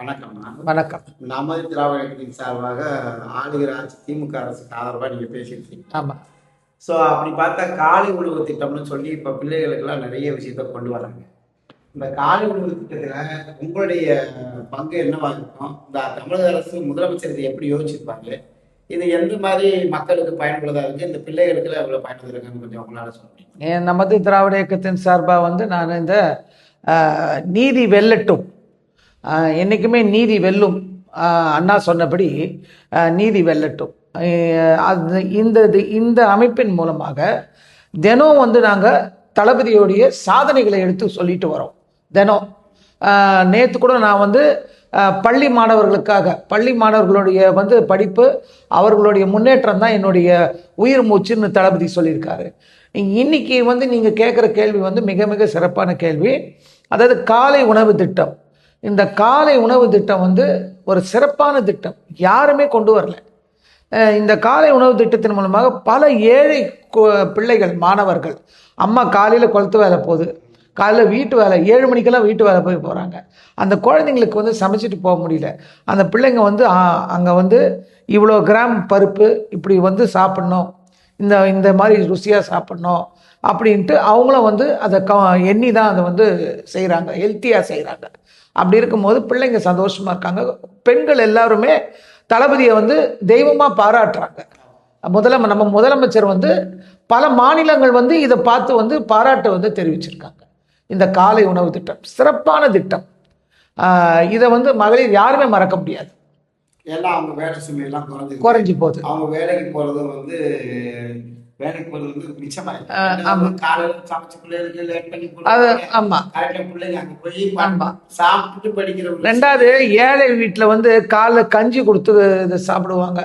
வணக்கம்மா வணக்கம். நமது திராவிட இயக்கத்தின் சார்பாக ஆளுகிற ஆட்சி திமுக அரசுக்கு ஆதரவாக நீங்கள் பேசியிருக்கீங்க. ஆமாம் ஸோ அப்படி பார்த்தா காலை உணவு திட்டம்னு சொல்லி இப்போ பிள்ளைகளுக்கெல்லாம் நிறைய விஷயத்த கொண்டு வராங்க. இந்த காலை உணவு திட்டத்தில் உங்களுடைய பங்கு என்னவா இருக்கும்? இந்த தமிழக அரசு முதலமைச்சர் இதை எப்படி யோசிச்சிருப்பாங்க? இது எந்த மாதிரி மக்களுக்கு பயனுள்ளதாக இருக்குது இந்த பிள்ளைகளுக்கு எவ்வளோ பயனுள்ளதாக இருக்குன்னு கொஞ்சம் உங்களால் சொல்ல முடியும்? நமது திராவிட இயக்கத்தின் சார்பாக வந்து நான் இந்த நீதி வெல்லட்டும். என்றைக்குமே நீதி வெல்லும். அண்ணா சொன்னபடி நீதி வெல்லட்டும். அது இந்த இந்த அமைப்பின் மூலமாக தினம் வந்து நாங்கள் தளபதியோடைய சாதனைகளை எடுத்து சொல்லிட்டு வரோம். தினம். நேற்று கூட நான் வந்து பள்ளி மாணவர்களுக்காக பள்ளி மாணவர்களுடைய வந்து படிப்பு அவர்களுடைய முன்னேற்றம் தான் என்னுடைய உயிர் மூச்சுன்னு தளபதி சொல்லியிருக்காரு. இன்னைக்கு வந்து நீங்கள் கேட்குற கேள்வி வந்து மிக மிக சிறப்பான கேள்வி. அதாவது காலை உணவு திட்டம். இந்த காலை உணவு திட்டம் வந்து ஒரு சிறப்பான திட்டம். யாருமே கொண்டு வரல. இந்த காலை உணவு திட்டத்தின் மூலமாக பல ஏழை பிள்ளைகள் மாணவர்கள் அம்மா காலையில் கொளுத்து வேலை போகுது. காலையில் வீட்டு வேலை ஏழு மணிக்கெல்லாம் வீட்டு வேலை போய் போகிறாங்க அந்த குழந்தைங்களுக்கு வந்து சமைச்சிட்டு போக முடியல. அந்த பிள்ளைங்க வந்து அங்கே வந்து இவ்வளோ கிராம் பருப்பு இப்படி வந்து சாப்பிட்ணும். இந்த இந்த மாதிரி ருசியாக சாப்பிட்ணும் அப்படின்ட்டு அவங்களும் வந்து அதை க எண்ணி தான் அதை வந்து செய்கிறாங்க ஹெல்த்தியாக செய்கிறாங்க அப்படி இருக்கும்போது பிள்ளைங்க சந்தோஷமாக இருக்காங்க. பெண்கள் எல்லாருமே தளபதியை வந்து தெய்வமாக பாராட்டுறாங்க. முதலம நம்ம முதலமைச்சர் வந்து பல மாநிலங்கள் வந்து இதை பார்த்து வந்து பாராட்டு வந்து தெரிவிச்சிருக்காங்க. இந்த காலை உணவு திட்டம் சிறப்பான திட்டம். இதை வந்து மகளிர் யாருமே மறக்க முடியாது. எல்லாம் அவங்க வேலை சுமையெல்லாம் குறைஞ்சி குறைஞ்சி போகுது. அவங்க வேலைக்கு போறது வந்து வேலைக்கு போறது வந்து மிச்சமாயிருக்கு ஆ, ஏன்னா ஆமா. காலையில சமைச்ச பிள்ளைகளுக்கு லேட் பண்ணி அது. ஆமாம் கரெக்டா பிள்ளைங்க அங்க போய் ஆமா. சாப்பிட்டு படிக்கிறவங்க ரெண்டாவது ஏழை வீட்டில் வந்து காலைல கஞ்சி கொடுத்து சாப்பிடுவாங்க.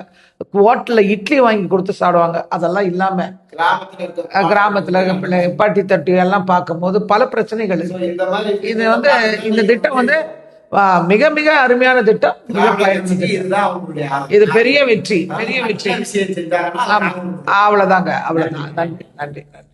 ஹோட்டலில் இட்லி வாங்கி கொடுத்து சாப்பிடுவாங்க. அதெல்லாம் இல்லாமல் கிராமத்துல கிராமத்தில் பிள்ளை பட்டி தட்டு எல்லாம் பார்க்கும்போது பல பிரச்சனைகள் இது வந்து இந்த திட்டம் வந்து மிக மிக அருமையான திட்டம். இது பெரிய வெற்றி. பெரிய வெற்றி. ஆமா. அவ்வளோதாங்க அவ்வளோதான் நன்றி நன்றி நன்றி.